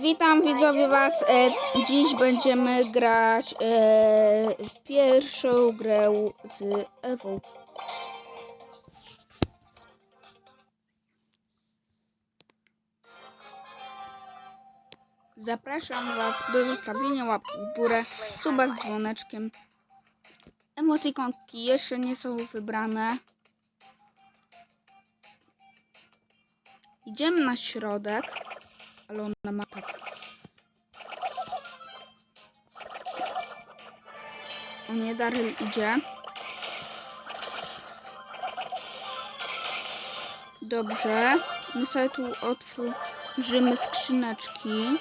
Witam widzowie was. E, dziś będziemy grać e, pierwszą grę z Ewą. Zapraszam was do zostawienia łapki w górę, suba z dzwoneczkiem. Emotikonki jeszcze nie są wybrane. Idziemy na środek, ale ona ma tak. O nie, Daryl idzie. Dobrze. My sobie tu otworzymy skrzyneczki.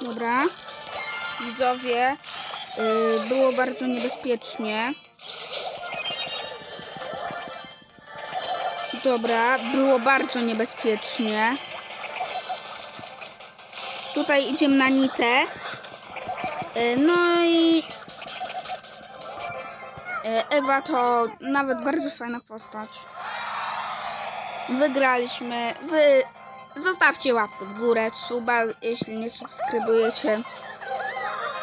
Dobra. Widzowie, było bardzo niebezpiecznie. Dobra, było bardzo niebezpiecznie. Tutaj idziemy na nitę. Y, No i y, Ewa to nawet bardzo fajna postać. Wygraliśmy. Wy zostawcie łapkę w górę, suba, jeśli nie subskrybujecie.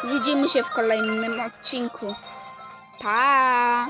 Widzimy się w kolejnym odcinku. Pa!